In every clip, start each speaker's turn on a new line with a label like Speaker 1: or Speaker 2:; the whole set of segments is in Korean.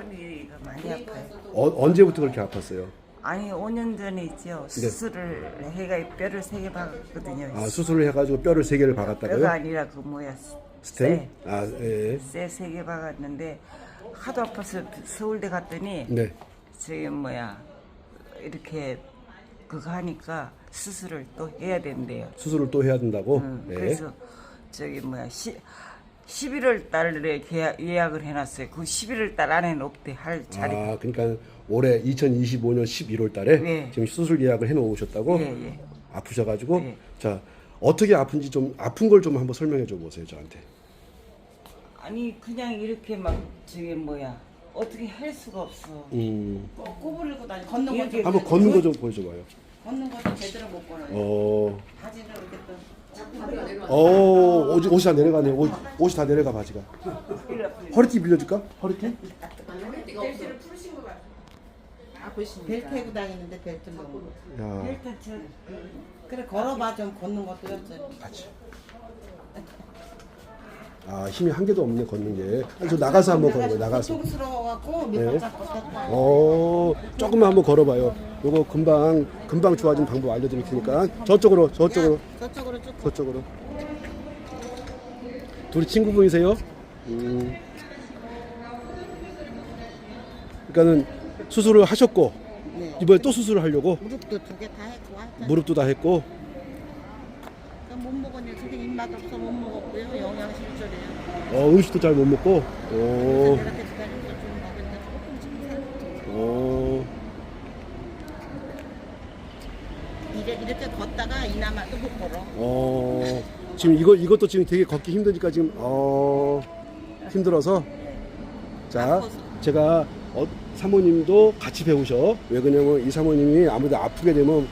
Speaker 1: 손이가 많이 아파요.
Speaker 2: 어, 언제부터 그렇게 아팠어요?
Speaker 1: 아니 5년 전에 있죠.
Speaker 2: 네.
Speaker 1: 수술을 해가 뼈를 세 개 박았거든요.
Speaker 2: 아 수술을 해가지고 뼈를 세 개를 박았다고요?
Speaker 1: 뼈가 아니라 그 뭐야
Speaker 2: 스템? 아 예.
Speaker 1: 쇠세 개 박았는데 하도 아파서 서울대 갔더니
Speaker 2: 네.
Speaker 1: 저기 뭐야 이렇게 그거 하니까 수술을 또 해야 된대요.
Speaker 2: 수술을 또 해야 된다고.
Speaker 1: 응,
Speaker 2: 네.
Speaker 1: 그래서 저기 뭐야 시, 11월 달에 계약, 예약을 해놨어요. 그 11월 달 안에는 없대 할 자리.
Speaker 2: 아 그러니까 올해 2025년 11월 달에
Speaker 1: 네.
Speaker 2: 지금 수술 예약을 해 놓으셨다고.
Speaker 1: 예, 예.
Speaker 2: 아프셔가지고
Speaker 1: 네.
Speaker 2: 자 어떻게 아픈지 좀 아픈 걸 좀 한번 설명해 줘 보세요 저한테.
Speaker 1: 아니 그냥 이렇게 막 저기 뭐야 어떻게 할 수가 없어.
Speaker 2: 음.
Speaker 3: 꼬부리고 다니 걷는
Speaker 1: 이렇게
Speaker 3: 것도
Speaker 2: 한번 걷는 거 좀 보여줘봐요.
Speaker 3: 걷는 것도 제대로 못 걸어요.
Speaker 2: 어.
Speaker 3: 바지를 이렇게 또
Speaker 2: 어, 옷이, 옷이 다 내려가네. 옷, 옷이 다 내려가 바지가. 허리띠 빌려줄까? 허리띠?
Speaker 3: 벨트 해고 다니는데 벨트 넣고.
Speaker 2: 야,
Speaker 1: 일단 저
Speaker 3: 그래 걸어봐 좀 걷는 것도 였죠.
Speaker 2: 같이. 아, 힘이 한 개도 없네 걷는 게. 아니, 저 나가서 한번 걸어봐요. 나가서.
Speaker 3: 고통스러워갖고 몇
Speaker 2: 네.
Speaker 3: 걷었다.
Speaker 2: 어, 조금만 한번 걸어봐요. 요거 금방 금방 좋아진 방법 알려드릴 테니까 저쪽으로 저쪽으로
Speaker 3: 저쪽으로 쭉.
Speaker 2: 저쪽으로. 둘이 친구분이세요? 음. 그러니까는 수술을 하셨고
Speaker 3: 네.
Speaker 2: 이번에 또 수술을 하려고
Speaker 3: 무릎도 두 개 다 했고 하여튼.
Speaker 2: 무릎도 다 했고
Speaker 3: 그러니까 못 먹었네. 선생님 입맛 없어 못 먹었 고요. 영양실조래요.
Speaker 2: 어, 음식도 잘 못 먹고 오,
Speaker 3: 그래서 좀 조금씩.
Speaker 2: 어,
Speaker 3: 이래, 이렇게 걷다가 이나마도 못 걸어.
Speaker 2: 어, 지금 이거 이것도 지금 되게 걷기 힘드니까 지금 어 힘들어서 자
Speaker 3: 아파서.
Speaker 2: 제가 어, 사모님도 같이 배우셔 왜 그러냐면 이 사모님이 아무래도 아프게 되면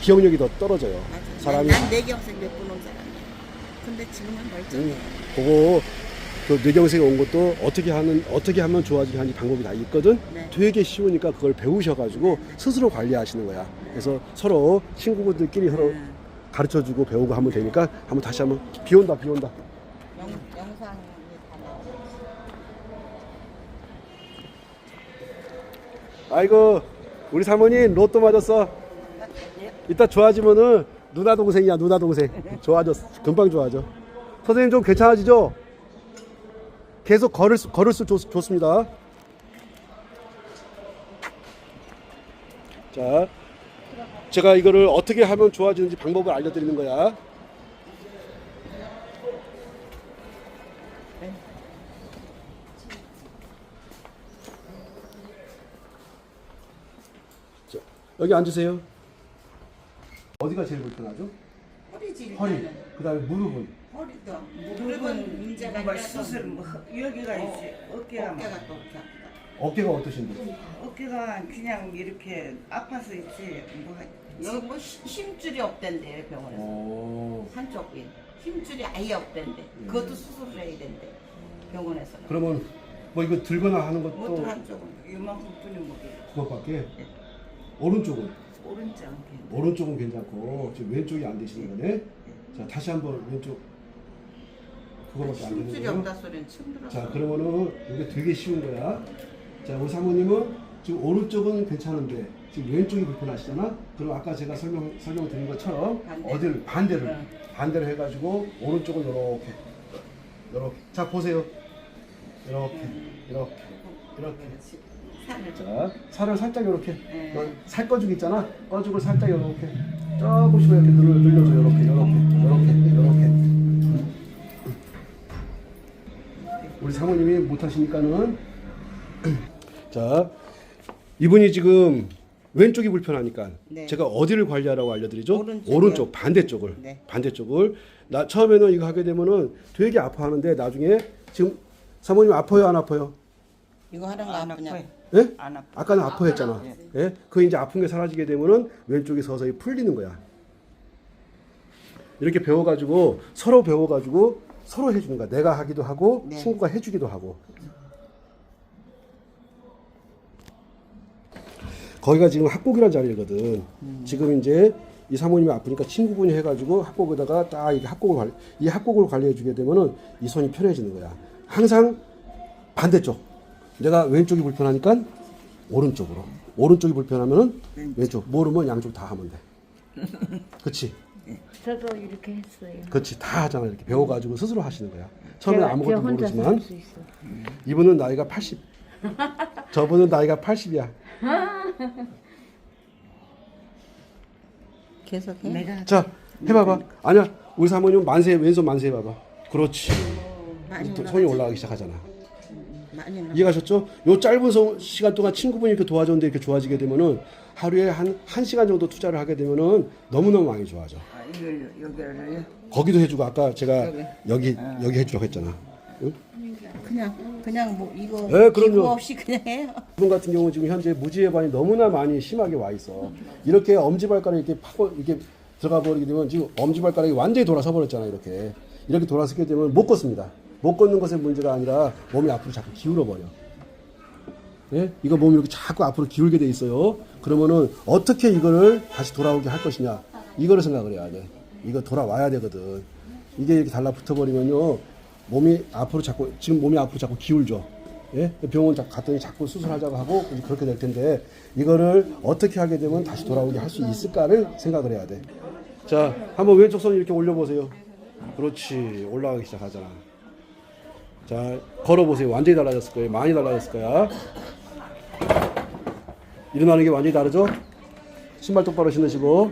Speaker 2: 기억력이 더 떨어져요
Speaker 3: 맞아.
Speaker 2: 사람이
Speaker 3: 난 내경색 몇분온 사람이야. 근데 지금은 멀쩡해.
Speaker 2: 음, 그거 그 뇌경색이 온 것도 어떻게 하는 어떻게 하면 좋아지게 하는 방법이 다 있거든.
Speaker 3: 네.
Speaker 2: 되게 쉬우니까 그걸 배우셔가지고 스스로 관리하시는 거야. 그래서 서로 친구분들끼리 서로
Speaker 3: 네.
Speaker 2: 가르쳐주고 배우고 하면 되니까 한번 다시 한번 비 온다 비 온다.
Speaker 3: 영, 영상이 다 나와.
Speaker 2: 아이고 우리 사모님 로또 맞았어. 이따 좋아지면은 누나 동생이야 누나 동생. 좋아졌어 금방 좋아져. 선생님 좀 괜찮아지죠? 계속 걸을 수, 걸을 수 좋, 좋습니다. 자, 제가 이거를 어떻게 하면 좋아지는지 방법을 알려드리는 거야. 자, 여기 앉으세요. 어디가 제일 불편하죠?
Speaker 3: 허리지
Speaker 2: 허리.
Speaker 3: 일단은.
Speaker 2: 그다음에 무릎은.
Speaker 3: 허리도 무릎은 문제가
Speaker 1: 뭐
Speaker 3: 있어서
Speaker 1: 수술 뭐 여기가 있지 어깨가 막
Speaker 3: 어깨가 또 이렇게 아프다.
Speaker 2: 어깨가 어떠신데?
Speaker 1: 어깨가 그냥 이렇게 아파서 있지 뭐
Speaker 3: 여기 뭐 힘- 힘줄이 없댄대 병원에서
Speaker 2: 어.
Speaker 3: 한쪽이 힘줄이 아예 없댄대 그것도 수술을 해야 된대 병원에서는
Speaker 2: 그러면 뭐 이거 들거나 하는 것도
Speaker 3: 못들 한쪽은
Speaker 1: 이만큼 뿐이 먹게
Speaker 2: 그것밖에. 오른쪽은
Speaker 1: 오른쪽
Speaker 2: 오른쪽은 괜찮고 지금 왼쪽이 안 되시는 거네. 자 다시 한번 왼쪽 그거밖에 안 되는
Speaker 3: 힘줄이
Speaker 2: 거예요.
Speaker 3: 없다 소리는 처음 들었어
Speaker 2: 자 그러면은 이게 되게 쉬운 거야. 자 우리 사모님은 지금 오른쪽은 괜찮은데 지금 왼쪽이 불편하시잖아. 그럼 아까 제가 설명 설명 드린 것처럼
Speaker 3: 반대.
Speaker 2: 어디를 반대를
Speaker 3: 응.
Speaker 2: 반대로 해가지고 오른쪽은 이렇게 이렇게 자 보세요. 이렇게 이렇게 이렇게. 좀자 살을 살짝 이렇게
Speaker 3: 네.
Speaker 2: 그살 꺼죽 있잖아. 꺼죽을 살짝 이렇게 조금씩 이렇게 눌러 눌러줘 이렇게 이렇게 이렇게 이렇게. 우리 사모님이 못하시니까는 자 이분이 지금 왼쪽이 불편하니까
Speaker 3: 네.
Speaker 2: 제가 어디를 관리하라고 알려드리죠?
Speaker 3: 오른쪽이요.
Speaker 2: 오른쪽 반대쪽을
Speaker 3: 네.
Speaker 2: 반대쪽을 나 처음에는 이거 하게 되면은 되게 아파하는데 나중에 지금 사모님 아파요 안 아파요?
Speaker 3: 이거 하는
Speaker 1: 거안
Speaker 3: 아프냐
Speaker 1: 아파요
Speaker 2: 예?
Speaker 1: 안 아파
Speaker 2: 아까는 아파 했잖아. 예? 그 이제 아픈 게 사라지게 되면은 왼쪽이 서서히 풀리는 거야. 이렇게 배워가지고 서로 배워가지고 서로 해주는 거야. 내가 하기도 하고
Speaker 3: 네.
Speaker 2: 친구가 해주기도 하고. 거기가 지금 학곡이란 자리거든. 지금 이제 이 사모님이 아프니까 친구분이 해가지고 학곡에다가 딱 이렇게 학곡을 관리, 이 학곡을 관리해주게 되면은 이 손이 편해지는 거야. 항상 반대쪽. 내가 왼쪽이 불편하니까 오른쪽으로. 오른쪽이 불편하면은 왼쪽. 모르면 양쪽 다 하면 돼. 그치?
Speaker 4: 저도 이렇게 했어요.
Speaker 2: 그치. 다 하잖아. 이렇게 배워가지고 스스로 하시는 거야. 처음에
Speaker 4: 제가-
Speaker 2: 아무것도
Speaker 4: 제가
Speaker 2: 모르지만
Speaker 4: 있어.
Speaker 2: 이분은 나이가 80. 저분은 나이가 80이야.
Speaker 3: 계속해.
Speaker 4: 내가
Speaker 2: 자, 해봐봐. 아니야. 우리 사모님 만세, 왼손 만세 해봐봐. 그렇지.
Speaker 3: 많이 올라.
Speaker 2: 손이 올라가기 시작하잖아. 이해가셨죠? 요 짧은 소- 시간 동안 친구분이 이렇게 도와줬는데 이렇게 좋아지게 되면은 하루에 한, 한 시간 정도 투자를 하게 되면은 너무너무 많이 좋아져.
Speaker 1: 아, 이걸 여기를
Speaker 2: 거기도 해주고 아까 제가 여기, 여기 해주라고 했잖아. 응?
Speaker 3: 그냥 그냥 뭐 이거
Speaker 2: 네, 그럼요.
Speaker 3: 기구 없이 그냥 해요.
Speaker 2: 이분 같은 경우는 지금 현재 무지해반이 너무나 많이 심하게 와 있어. 이렇게 엄지발가락이 이렇게 파고 이렇게 들어가 버리게 되면 지금 엄지발가락이 완전히 돌아서 버렸잖아 이렇게. 이렇게 돌아서게 되면 못 걷습니다. 못 걷는 것의 문제가 아니라 몸이 앞으로 자꾸 기울어 버려. 예? 이거 몸이 이렇게 자꾸 앞으로 기울게 돼 있어요. 그러면은 어떻게 이거를 다시 돌아오게 할 것이냐. 이거를 생각을 해야 돼. 이거 돌아와야 되거든. 이게 이렇게 달라붙어 버리면요. 몸이 앞으로 자꾸, 지금 몸이 앞으로 자꾸 기울죠. 예? 병원 자- 갔더니 자꾸 수술하자고 하고 그렇게 될 텐데 이거를 어떻게 하게 되면 다시 돌아오게 할 수 있을까를 생각을 해야 돼. 자, 한번 왼쪽 손 이렇게 올려 보세요. 그렇지. 올라가기 시작하잖아. 자, 걸어보세요. 완전히 달라졌을 거예요. 많이 달라졌을 거야. 일어나는 게 완전히 다르죠? 신발 똑바로 신으시고.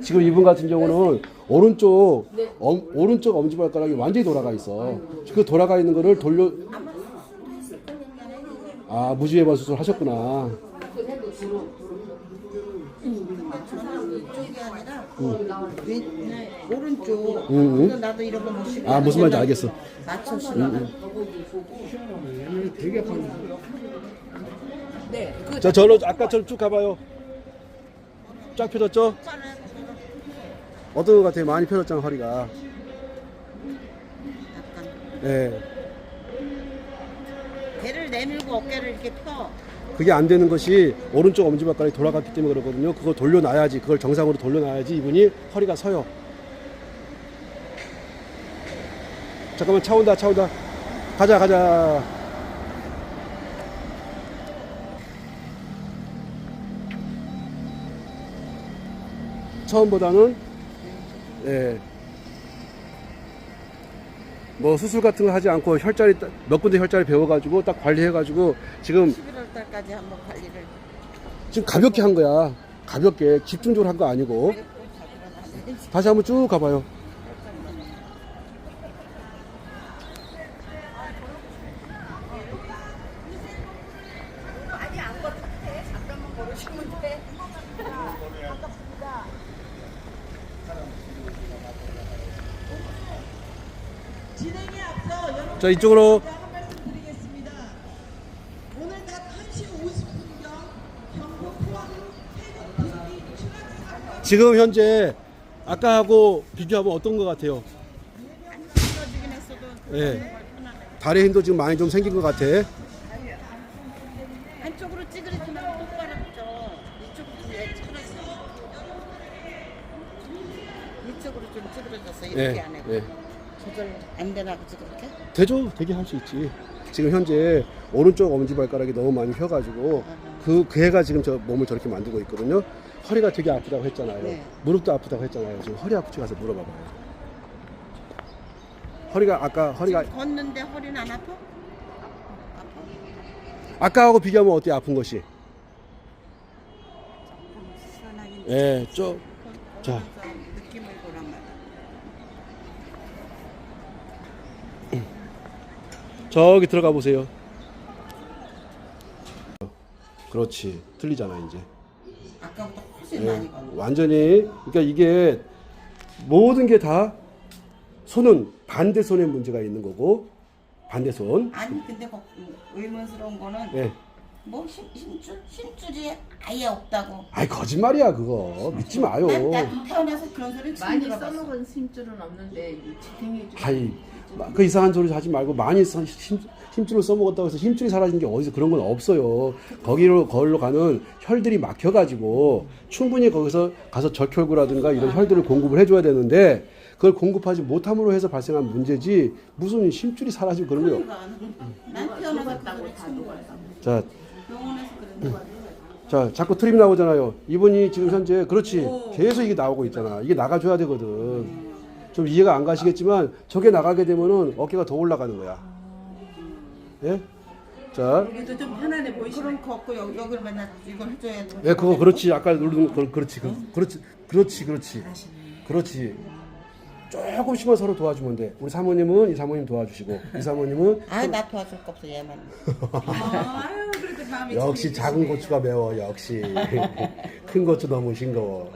Speaker 2: 지금 이분 같은 경우는 오른쪽, 엄, 오른쪽 엄지발가락이 완전히 돌아가 있어. 그 돌아가 있는 거를 돌려. 아, 무지해반 수술 하셨구나.
Speaker 3: 네, 오른쪽.
Speaker 2: 응, 응.
Speaker 3: 나도 이런 거못 신고.
Speaker 2: 아, 무슨 말인지 알겠어.
Speaker 3: 맞춰 신어.
Speaker 2: 자, 저로 아까처럼 쭉 가봐요. 쫙 펴졌죠? 어떤 것 같아요? 많이 펴졌잖아, 허리가. 예.
Speaker 3: 배를 내밀고 어깨를 이렇게 펴.
Speaker 2: 그게 안 되는 것이 오른쪽 엄지발가락이 돌아갔기 때문에 그러거든요. 그걸 돌려놔야지, 그걸 정상으로 돌려놔야지 이분이 허리가 서요. 잠깐만 차 온다, 차 온다. 가자, 가자. 처음보다는 예. 뭐 수술 같은 거 하지 않고 혈자리 따- 몇 군데 혈자리 배워가지고 딱 관리해가지고 지금
Speaker 3: 11월 달까지 한번 관리를.
Speaker 2: 지금 가볍게 한 거야. 가볍게 집중적으로 한 거 아니고 다시 한번 쭉 가봐요. 자 이쪽으로 지금 현재 아까하고 비교하면 어떤 것 같아요? 예. 다리 힘도 지금 많이 좀 생긴 것 같아.
Speaker 3: 한쪽으로 찌그러지면 똑바로 붙죠. 이쪽으로 좀 찌그러졌어. 이쪽으로 좀 찌그러졌어. 이렇게
Speaker 2: 예.
Speaker 3: 안 해.
Speaker 2: 예.
Speaker 3: 조절 안 되나 보지 그렇게?
Speaker 2: 되죠. 되게 할 수 있지. 지금 현재 오른쪽 엄지발가락이 너무 많이 펴가지고 그, 그 애가 지금 저 몸을 저렇게 만들고 있거든요. 허리가 되게 아프다고 했잖아요.
Speaker 3: 네.
Speaker 2: 무릎도 아프다고 했잖아요. 지금 허리 아프지 가서 물어봐봐요. 허리가 아까 허리가
Speaker 3: 지금 걷는데 허리는 안 아파? 아파.
Speaker 2: 아까하고 비교하면 어때요? 아픈 것이?
Speaker 3: 시원하긴
Speaker 2: 예, 좀 자.
Speaker 3: 느낌을 보란 말이야.
Speaker 2: 저기 들어가 보세요. 그렇지. 틀리잖아, 이제.
Speaker 3: 아까보다 훨씬
Speaker 2: 예,
Speaker 3: 많이 걷는
Speaker 2: 완전히 그러니까 이게 모든 게 다 손은 반대 손에 문제가 있는 거고 반대 손.
Speaker 3: 아니 근데 거- 의문스러운 거는
Speaker 2: 예.
Speaker 3: 뭐 힘, 힘줄 힘줄이 아예 없다고.
Speaker 2: 아이 거짓말이야 그거 믿지 마요.
Speaker 3: 난, 난 태어나서 그런 소리 처음
Speaker 4: 많이
Speaker 3: 들어봤어.
Speaker 4: 써먹은 힘줄은 없는데 이 지탱해 주.
Speaker 2: 아이 그 이상한 소리 하지 말고 많이 써- 힘, 힘줄을 써먹었다고 해서 힘줄이 사라진 게 어디서 그런 건 없어요. 거기로 거기로 가는 혈들이 막혀가지고 충분히 거기서 가서 적혈구라든가 이런 혈들을 공급을 해줘야 되는데 그걸 공급하지 못함으로 해서 발생한 문제지 무슨 힘줄이 사라지고 그런 거요.
Speaker 3: 그러니까 친구가
Speaker 2: 자,
Speaker 3: 그래.
Speaker 2: 자, 자꾸 트림 나오잖아요. 이분이 지금 현재 그렇지 계속 이게 나오고 있잖아. 이게 나가줘야 되거든. 좀 이해가 안 가시겠지만 저게 나가게 되면은 어깨가 더 올라가는 거야. 예? 자,
Speaker 5: 우리도 좀 편안해 보이시네.
Speaker 3: 그럼 걷고 여기 여기를 맨날 이걸 해줘야 돼.
Speaker 2: 예, 그거 그렇지. 아까 누르는 거 그렇지, 그, 그렇지, 그렇지, 그렇지, 그렇지. 조금씩만 서로 도와주면 돼. 우리 사모님은 이 사모님 도와주시고 이 사모님은
Speaker 3: 아나 도와줄 거 없어 얘만.
Speaker 5: 아, 아유, 그래도 마음이
Speaker 2: 역시 작은 고추가 매워. 역시 큰 고추 너무 싱거워.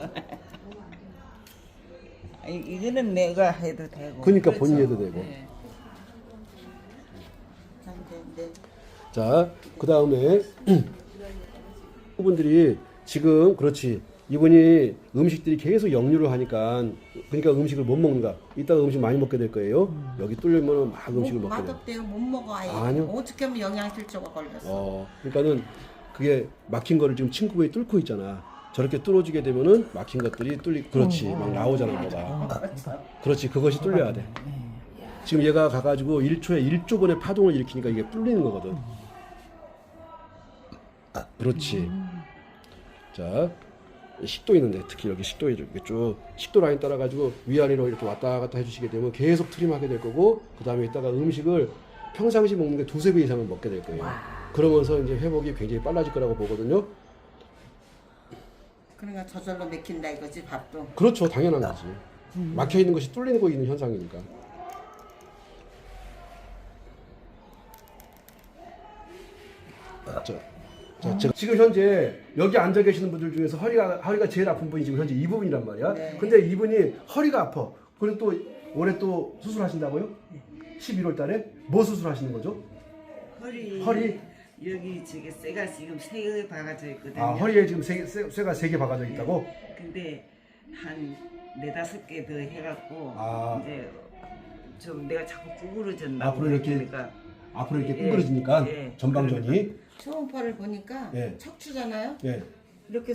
Speaker 1: 아, 이- 이거는 내가 해도 되고.
Speaker 2: 그러니까 본인 해도 되고.
Speaker 1: 네.
Speaker 3: 네.
Speaker 2: 자, 그 다음에 분들이 지금 그렇지 이분이 음식들이 계속 역류를 하니까 그러니까 음식을 못 먹는다. 이따가 음식 많이 먹게 될 거예요. 여기 뚫리면 막 음식을
Speaker 3: 뭐,
Speaker 2: 먹게 돼.
Speaker 3: 맛없대요 못 먹어 아예.
Speaker 2: 아니요.
Speaker 3: 어떻게 하면 영양실조가 걸렸어.
Speaker 2: 어, 그러니까는 그게 막힌 거를 지금 친구분이 뚫고 있잖아. 저렇게 뚫어주게 되면은 막힌 것들이 뚫리, 그렇지, 막 나오잖아, 뭐가. 그렇지, 그것이 뚫려야 돼. 지금 얘가 가가지고 1초에 1조 번의 파동을 일으키니까 이게 뚫리는 거거든. 아, 그렇지. 자, 식도 있는데 특히 여기 식도 이렇게 쭉 식도 라인 따라 가지고 위아래로 이렇게 왔다 갔다 해주시게 되면 계속 트림하게 될 거고 그 다음에 이따가 음식을 평상시 먹는 게 두세 배 이상은 먹게 될 거예요. 그러면서 이제 회복이 굉장히 빨라질 거라고 보거든요.
Speaker 3: 그러니까 저절로 맥힌다 이거지 밥도.
Speaker 2: 그렇죠, 당연한 거지. 막혀 있는 것이 뚫리는 거 있는 현상이니까. 자, 자, 제가 지금 현재 여기 앉아 계시는 분들 중에서 허리가 허리가 제일 아픈 분이 지금 현재 이 부분이란 말이야.
Speaker 3: 네.
Speaker 2: 근데 이분이 허리가 아파. 그리고 또 올해 또 수술하신다고요? 11월 달에 뭐 수술하시는 거죠?
Speaker 1: 허리.
Speaker 2: 허리?
Speaker 1: 여기 저기 쇠가 지금 세 개 박아져 있거든요.
Speaker 2: 아, 허리에 지금 세, 쇠, 쇠가 세 개 박아져 있다고?
Speaker 1: 근데 한 네다섯 개 더 해갖고
Speaker 2: 아.
Speaker 1: 이제 좀 내가 자꾸 구부러졌나
Speaker 2: 앞으로 이렇게
Speaker 1: 그러니까
Speaker 2: 앞으로 이렇게
Speaker 1: 예,
Speaker 2: 꽁그러지니까
Speaker 1: 예.
Speaker 2: 전방전이
Speaker 3: 초음파를 보니까
Speaker 2: 예.
Speaker 3: 척추잖아요.
Speaker 2: 예.
Speaker 3: 이렇게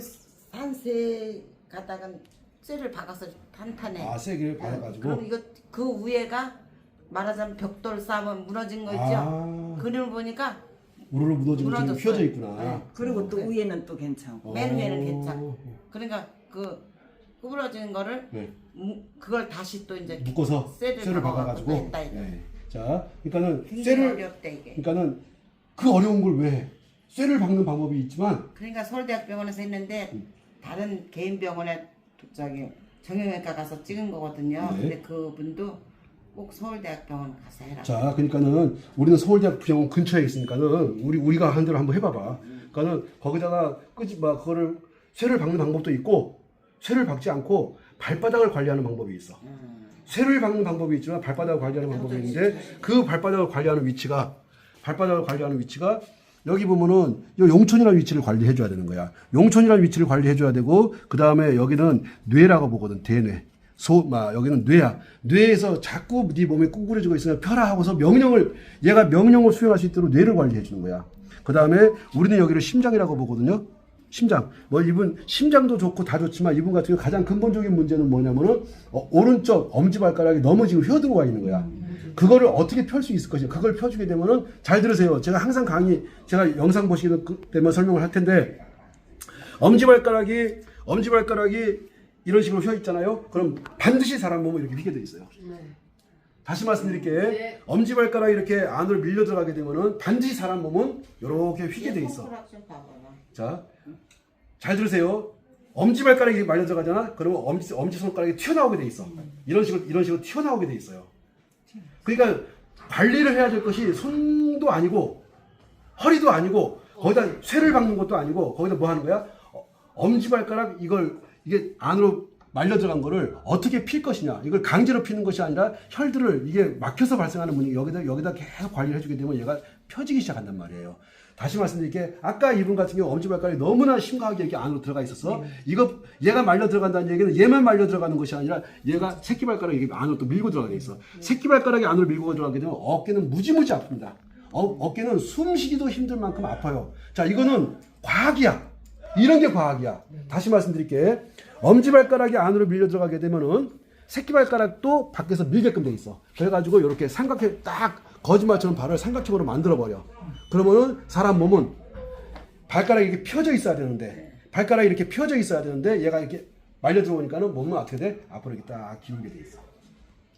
Speaker 3: 한 세 가닥은 쇠를 박아서 탄탄해.
Speaker 2: 아, 세게 박아가지고
Speaker 3: 그럼 이거 그 위에가 말하자면 벽돌 쌓으면 무너진 거 있죠.
Speaker 2: 아.
Speaker 3: 그림을 보니까
Speaker 2: 우르르 무너지고 지금
Speaker 3: 무너졌어요.
Speaker 2: 휘어져 있구나.
Speaker 3: 네.
Speaker 1: 그리고 또 위에는 또 괜찮고
Speaker 3: 맨 위에는
Speaker 2: 어.
Speaker 3: 괜찮고. 그러니까 그 구부러진 거를
Speaker 2: 네.
Speaker 3: 무- 그걸 다시 또 이제
Speaker 2: 묶어서
Speaker 3: 쇠를
Speaker 2: 쇠를
Speaker 3: 박아가지고
Speaker 2: 박아가지고.
Speaker 3: 했다, 이거.
Speaker 2: 네. 자, 그러니까는
Speaker 3: 굉장히
Speaker 2: 쇠를
Speaker 3: 어렵대 이게.
Speaker 2: 그러니까는 그 어려운 걸 왜 해? 쇠를 박는 방법이 있지만
Speaker 3: 그러니까 서울대학병원에서 했는데
Speaker 2: 음.
Speaker 3: 다른 개인 병원에 저기 정형외과 가서 찍은 거거든요.
Speaker 2: 네.
Speaker 3: 근데 그분도 꼭 서울대학병원 가서 해라.
Speaker 2: 자, 그러니까는 우리는 서울대학 병원 근처에 있으니까는 우리 우리가 한 대로 한번 해봐봐. 그러니까는 거기다가 끄지 막 그거를 쇠를 박는 방법도 있고 쇠를 박지 않고 발바닥을 관리하는 방법이 있어. 쇠를 박는 방법이 있지만 발바닥을 관리하는 방법이 있는데 그 발바닥을 관리하는 위치가 발바닥을 관리하는 위치가 여기 보면은 이 용천이라는 위치를 관리해 줘야 되는 거야. 용천이라는 위치를 관리해 줘야 되고 그 다음에 여기는 뇌라고 보거든 대뇌. 소, 막 여기는 뇌야. 뇌에서 자꾸 네 몸에 꿍그려지고 있으면 펴라 하고서 명령을 얘가 명령을 수행할 수 있도록 뇌를 관리해 주는 거야. 그 다음에 우리는 여기를 심장이라고 보거든요. 심장. 뭐 이분 심장도 좋고 다 좋지만 이분 같은 경우 가장 근본적인 문제는 뭐냐면은 어, 오른쪽 엄지발가락이 너무 지금 휘어 들어와 있는 거야. 그거를 어떻게 펼 수 있을 것이냐. 그걸 펴주게 되면은 잘 들으세요. 제가 항상 강의 제가 영상 보시게 되면 설명을 할 텐데 엄지발가락이 엄지발가락이 이런 식으로 휘어 있잖아요. 그럼 반드시 사람 몸은 이렇게 휘게 돼 있어요. 다시 말씀드릴게. 엄지발가락이 이렇게 안으로 밀려 들어가게 되면은 반드시 사람 몸은 이렇게 휘게 돼 있어. 자, 잘 들으세요. 엄지발가락이 말려 들어가잖아. 그러면 엄지 엄지 손가락이 튀어나오게 돼 있어. 이런 식으로 이런 식으로 튀어나오게 돼 있어요. 그러니까 관리를 해야 될 것이 손도 아니고 허리도 아니고 거기다 쇠를 박는 것도 아니고 거기다 뭐 하는 거야? 어, 엄지발가락 이걸 이게 안으로 말려 들어간 거를 어떻게 필 것이냐 이걸 강제로 피는 것이 아니라 혈들을 이게 막혀서 발생하는 문이 여기다 여기다 계속 관리를 해주게 되면 얘가 펴지기 시작한단 말이에요. 다시 말씀드릴게 아까 이분 같은 경우 엄지발가락이 너무나 심각하게 이렇게 안으로 들어가 있어서 이거 얘가 말려 들어간다는 얘기는 얘만 말려 들어가는 것이 아니라 얘가 새끼발가락이 안으로 또 밀고 들어가게 있어. 새끼발가락이 안으로 밀고 들어가게 되면 어깨는 무지무지 아픕니다. 어, 어깨는 숨쉬기도 힘들 만큼 아파요. 자 이거는 과학이야. 이런 게 과학이야. 다시 말씀드릴게. 엄지발가락이 안으로 밀려 들어가게 되면은 새끼발가락도 밖에서 밀게끔 돼 있어. 그래가지고 이렇게 삼각형 딱 거짓말처럼 발을 삼각형으로 만들어 버려. 그러면은 사람 몸은 발가락이 이렇게 펴져 있어야 되는데 발가락이 이렇게 펴져 있어야 되는데 얘가 이렇게 말려 들어오니까는 몸은 어떻게 돼? 앞으로 이렇게 딱 기울게 돼 있어.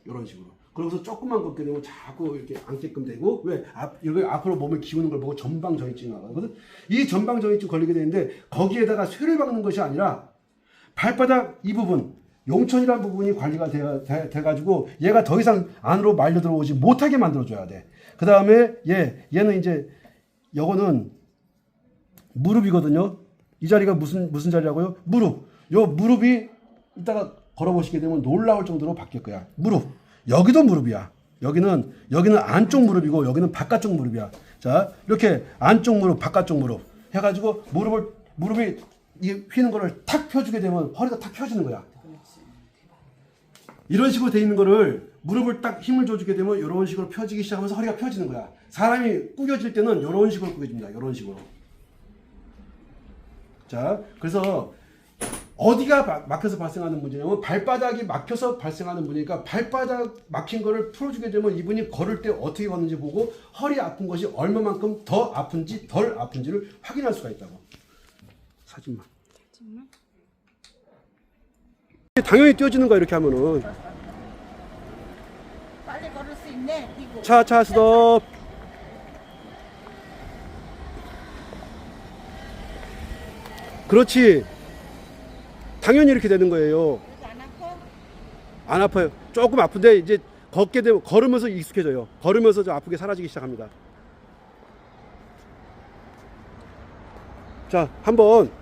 Speaker 2: 이런 식으로. 그러고서 조금만 걷게 되면 자꾸 이렇게 앉게끔 되고 왜 앞, 여기 앞으로 몸을 기우는 걸 보고 전방전이증이 나거든. 이 전방전이증 걸리게 되는데 거기에다가 쇠를 박는 것이 아니라 발바닥 이 부분 용천이라는 부분이 관리가 돼, 돼, 돼 가지고 얘가 더 이상 안으로 말려 들어오지 못하게 만들어줘야 돼. 그 다음에 얘 얘는 이제 요거는 무릎이거든요. 이 자리가 무슨 무슨 자리라고요? 무릎. 요 무릎이 이따가 걸어보시게 되면 놀라울 정도로 바뀔 거야. 무릎. 여기도 무릎이야. 여기는 여기는 안쪽 무릎이고 여기는 바깥쪽 무릎이야. 자 이렇게 안쪽 무릎, 바깥쪽 무릎 해가지고 무릎을 무릎이 이 휘는 거를 탁 펴주게 되면 허리가 탁 펴지는 거야. 이런 식으로 돼 있는 거를 무릎을 딱 힘을 줘주게 되면 이런 식으로 펴지기 시작하면서 허리가 펴지는 거야. 사람이 구겨질 때는 이런 식으로 구겨집니다. 이런 식으로. 자, 그래서 어디가 바- 막혀서 발생하는 문제냐면 발바닥이 막혀서 발생하는 문제니까 발바닥 막힌 거를 풀어주게 되면 이분이 걸을 때 어떻게 걷는지 보고 허리 아픈 것이 얼마만큼 더 아픈지 덜 아픈지를 확인할 수가 있다고. 사진만. 당연히 띄워지는 거야 이렇게 하면은.
Speaker 3: 빨리 걸을 수 있네. 이거.
Speaker 2: 차, 차, 스톱. 그렇지. 당연히 이렇게 되는 거예요.
Speaker 3: 안 아파?
Speaker 2: 안 아파요. 조금 아픈데 이제 걷게 되면 걸으면서 익숙해져요. 걸으면서 좀 아프게 사라지기 시작합니다. 자, 한번.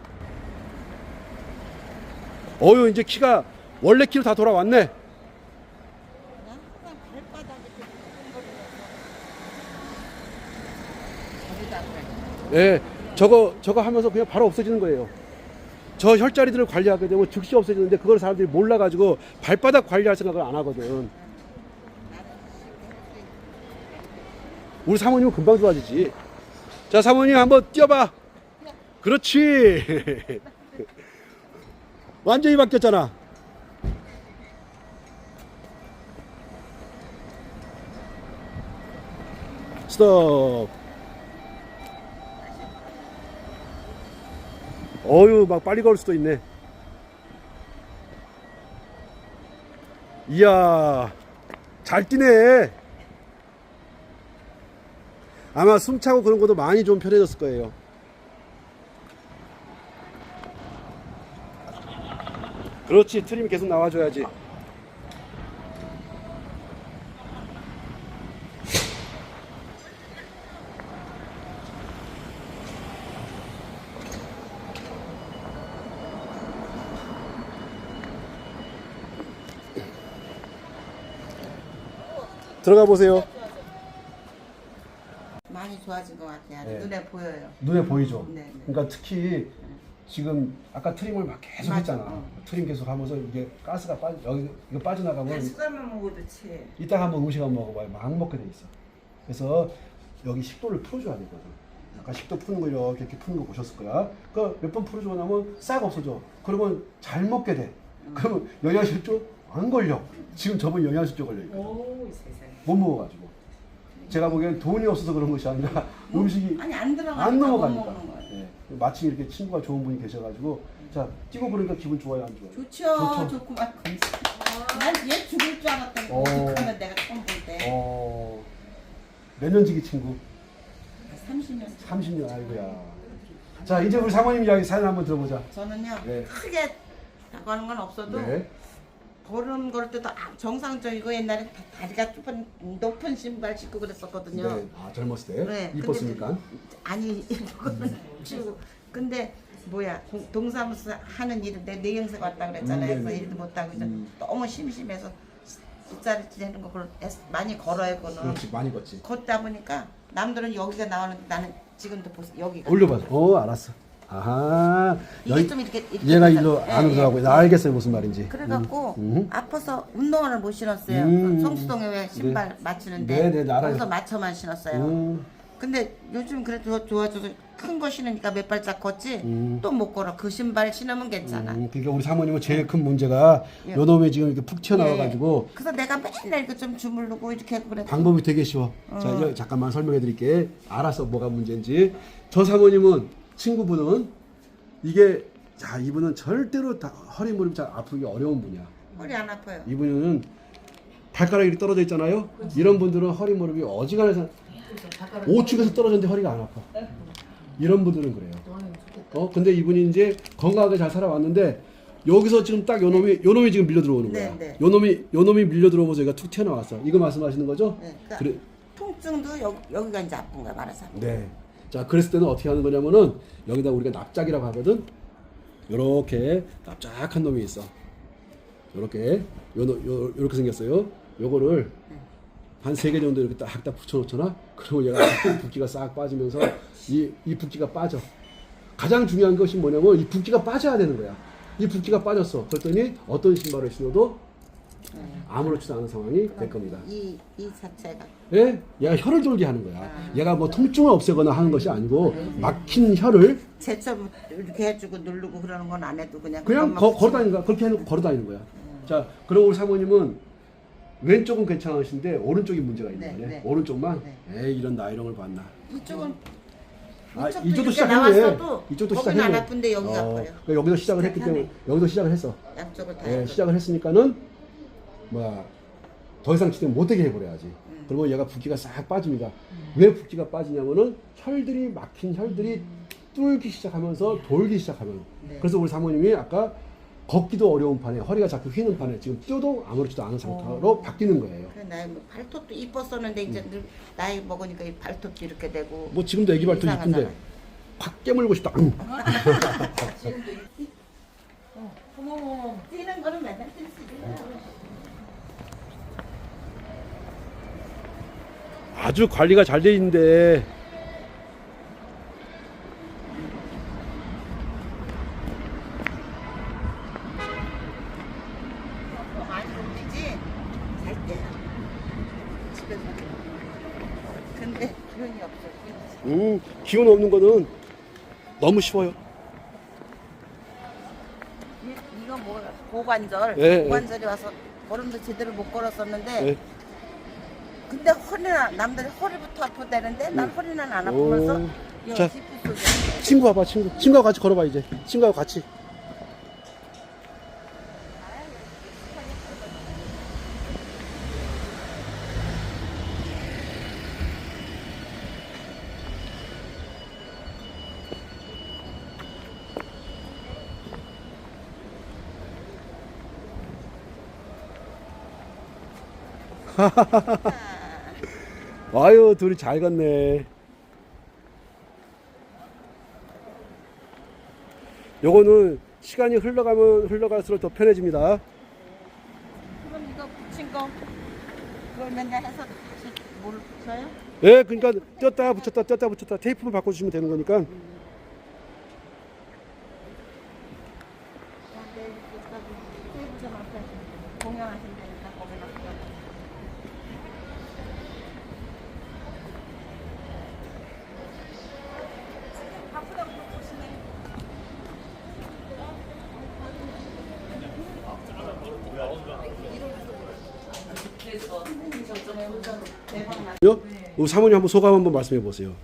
Speaker 2: 어유 이제 키가 원래 키로 다 돌아왔네. 예, 저거 저거 하면서 그냥 바로 없어지는 거예요. 저 혈자리들을 관리하게 되면 즉시 없어지는데 그걸 사람들이 몰라가지고 발바닥 관리할 생각을 안 하거든. 우리 사모님은 금방 좋아지지. 자, 사모님 한번 뛰어봐. 그렇지. 완전히 바뀌었잖아. 스톱. 어유 막 빨리 걸을 수도 있네. 이야 잘 뛰네. 아마 숨차고 그런 것도 많이 좀 편해졌을 거예요. 그렇지 트림이 계속 나와줘야지. 들어가 보세요.
Speaker 3: 많이 좋아진 것 같아요.
Speaker 2: 네.
Speaker 3: 눈에 보여요.
Speaker 2: 눈에 보이죠.
Speaker 3: 네, 네.
Speaker 2: 그러니까 특히 지금 아까 트림을 막 계속
Speaker 3: 맞아.
Speaker 2: 했잖아.
Speaker 3: 어.
Speaker 2: 트림 계속 하면서 이게 가스가 빠 여기 이거 빠져나가면
Speaker 1: 수단만 먹어도 채.
Speaker 2: 이따가 한번 음식 한번 먹어봐요. 막 먹게 돼 있어. 그래서 여기 식도를 풀어줘야 되거든. 아까 식도 푸는 거 이렇게, 이렇게 푸는 거 보셨을 거야. 그 몇 번 풀어주고 나면 싹 없어져. 그러면 잘 먹게 돼. 그러면 영양실조 안 걸려. 지금 저번 영양실조 걸려 있거든.
Speaker 1: 오 세상에.
Speaker 2: 못 먹어가지고. 제가 보기엔 돈이 없어서 그런 것이 아니라 음식이
Speaker 3: 아니 안 들어가니까 안못
Speaker 2: 넘어가니까. 마침 이렇게 친구가 좋은 분이 계셔가지고 자 뛰고 그러니까 기분 좋아요 안 좋아요?
Speaker 3: 좋죠.
Speaker 2: 좋죠.
Speaker 3: 좋구만. 난얘 죽을 줄 알았더니
Speaker 2: 어.
Speaker 3: 어떡하면 내가 처음 볼 때.
Speaker 2: 어. 몇 년지기 친구?
Speaker 3: 30년.
Speaker 2: 30년 아이고야. 자 이제 우리 사모님 이야기 사연 한번 들어보자.
Speaker 3: 저는요
Speaker 2: 네.
Speaker 3: 크게 나가는 건 없어도
Speaker 2: 네.
Speaker 3: 걸음 걸을 때도 아, 정상적이고 옛날에 다- 다리가 좁은 높은 신발 신고 그랬었거든요.
Speaker 2: 네. 아 젊었을 때
Speaker 3: 네? 근데 아니 그거는 치고 근데 뭐야 동- 동사무소 하는 일을 내 내영생 왔다 그랬잖아요.
Speaker 2: 음,
Speaker 3: 그래서
Speaker 2: 네, 네.
Speaker 3: 일도 못 하고 이제
Speaker 2: 음.
Speaker 3: 너무 심심해서 뒷자리 지내는 거 그걸 애쓰- 많이 걸어요 그거는.
Speaker 2: 그렇지 많이 걷지.
Speaker 3: 걷다 보니까 남들은 여기가 나오는데 나는 지금도 보세요 여기가.
Speaker 2: 올려봐. 어 알았어. 아하.
Speaker 3: 이게
Speaker 2: 여기
Speaker 3: 좀 이렇게, 이렇게
Speaker 2: 얘가
Speaker 3: 해서-
Speaker 2: 일로
Speaker 3: 예,
Speaker 2: 안으로
Speaker 3: 예.
Speaker 2: 들어가고 나 알겠어요 무슨 말인지.
Speaker 3: 그래갖고
Speaker 2: 음, 음.
Speaker 3: 아파서 운동화를 못 신었어요.
Speaker 2: 음.
Speaker 3: 성수동에 왜 신발 맞추는데
Speaker 2: 네, 네, 네, 알아요.
Speaker 3: 거기서 맞춰만 신었어요.
Speaker 2: 음.
Speaker 3: 근데 요즘 그래도 좋아져서 큰 거 신으니까 몇 발짝 걷지
Speaker 2: 음.
Speaker 3: 또못 걸어 그 신발 신으면 괜찮아
Speaker 2: 음, 그러니까 우리 사모님은 제일 큰 문제가
Speaker 3: 예.
Speaker 2: 요 놈이 지금 이렇게 푹 튀어나와가지고
Speaker 3: 예. 그래서 내가 맨날 이거 좀 주물르고 이렇게 하고 그래
Speaker 2: 방법이 되게 쉬워.
Speaker 3: 어.
Speaker 2: 자, 여- 잠깐만 설명해 드릴게. 알아서 뭐가 문제인지. 저 사모님은, 친구분은, 이게, 자, 이분은 절대로 다 허리, 무릎 잘 아프기 어려운 분이야.
Speaker 3: 허리 안 아파요
Speaker 2: 이분은 발가락이 떨어져 있잖아요. 이런 분들은 허리, 무릎이 어지간해서 5축에서 떨어졌는데 허리가 안 아파. 이런 분들은 그래요. 어, 근데 이분이 이제 건강하게 잘 살아왔는데, 여기서 지금 딱 요놈이, 요놈이 지금 밀려 들어오는 거야.
Speaker 3: 네, 네.
Speaker 2: 요놈이, 요놈이 밀려 들어오면서 얘가 툭 튀어나왔어. 이거 말씀하시는 거죠?
Speaker 3: 네, 그러니까
Speaker 2: 그래,
Speaker 3: 통증도 여기, 여기가 이제 아픈 거야 말하자면
Speaker 2: 네. 자, 그랬을 때는 어떻게 하는 거냐면은 여기다 우리가 납작이라고 하거든. 요렇게 납작한 놈이 있어. 요렇게 요, 요 요렇게 생겼어요. 요거를 한 세 개 정도 이렇게 딱, 딱 붙여 놓잖아. 그러면 얘가 붓기가 싹 빠지면서 이, 이 붓기가 빠져. 가장 중요한 것이 뭐냐면 이 붓기가 빠져야 되는 거야. 이 붓기가 빠졌어. 그랬더니 어떤 신발을 신어도 아무렇지도 않은 상황이 될 겁니다.
Speaker 3: 이, 이 자체가
Speaker 2: 예? 얘가 혀를 돌게 하는 거야. 얘가 뭐 통증을 없애거나 하는 것이 아니고 막힌 혀를
Speaker 3: 제처 이렇게 해주고 누르고 그러는 건 안 해도 그냥
Speaker 2: 그냥 거,
Speaker 3: 붙이고.
Speaker 2: 걸어 다니는 거야. 그렇게 해놓고 걸어 다니는 거야. 자, 그럼 우리 사모님은 왼쪽은 괜찮으신데 오른쪽이 문제가 있는
Speaker 3: 네,
Speaker 2: 거네.
Speaker 3: 네.
Speaker 2: 오른쪽만 에이 이런 나이롱을 봤나.
Speaker 3: 이쪽은
Speaker 2: 아,
Speaker 3: 이쪽도
Speaker 2: 이쪽도
Speaker 3: 이렇게
Speaker 2: 시작했네.
Speaker 3: 나왔어도
Speaker 2: 이쪽도
Speaker 3: 거기는
Speaker 2: 시작했네.
Speaker 3: 안 아픈데 여기가
Speaker 2: 어,
Speaker 3: 아파요.
Speaker 2: 그러니까 여기서 시작을 했기 때문에 여기서 시작을 했어.
Speaker 3: 양쪽을 다
Speaker 2: 예,
Speaker 3: 해도.
Speaker 2: 시작을 했으니까는 뭐야 더 이상 진행 못되게 해버려야지.
Speaker 3: 음.
Speaker 2: 그러면 얘가 붓기가 싹 빠집니다. 왜 붓기가 빠지냐면은 혈들이 막힌 혈들이 뚫기 시작하면서 돌기 시작하면.
Speaker 3: 네.
Speaker 2: 그래서 우리 사모님이 아까 걷기도 어려운 판에 허리가 자꾸 휘는 판에 지금 뛰어도 아무렇지도 않은 상태로 바뀌는 거예요.
Speaker 3: 그래, 나이 뭐 발톱도 이뻤었는데 이제 늘 나이 먹으니까 이 발톱도 이렇게 되고
Speaker 2: 음. 뭐 지금도 애기 발톱. 이쁜데 확 깨물고 싶다. 응.
Speaker 3: 뛰는 거는 맨날 뛸수 있어요.
Speaker 2: 아주 관리가 잘 돼 있는데
Speaker 3: 더 많이 움직이지 잘 때. 집에서. 근데 기운이 없어. 기운이.
Speaker 2: 음, 기운 없는 거는 너무 쉬워요.
Speaker 3: 이- 이거 뭐 고관절
Speaker 2: 예,
Speaker 3: 고관절이 와서 걸음도 제대로 못 걸었었는데
Speaker 2: 예.
Speaker 3: 근데 허리는 남들이 허리부터 아프다는데 난 허리는 안 아프면서
Speaker 2: 오. 자. 친구 와봐 친구 친구하고 같이 걸어봐 이제 친구하고 같이 아유 둘이 잘 걷네. 요거는 시간이 흘러가면 흘러갈수록 더 편해집니다.
Speaker 3: 그럼 이거 붙인 거 그걸 맨날 해서 다시 뭘 붙여요?
Speaker 2: 예 그러니까 떴다 붙였다 떴다 붙였다 테이프만 바꿔주시면 되는 거니까
Speaker 3: 근데 여기까지 테이블 좀 앞에 공연하신다니까 거기다 붙여.
Speaker 2: 요? 우리 사모님 한번 소감 한번 말씀해 보세요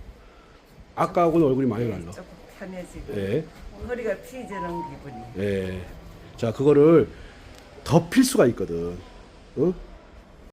Speaker 2: 아까하고는 얼굴이 많이 달라
Speaker 1: 조금 편해지고
Speaker 2: 예,
Speaker 1: 허리가 피지는 기분이.
Speaker 2: 예. 자 그거를 덮일 수가 있거든 어?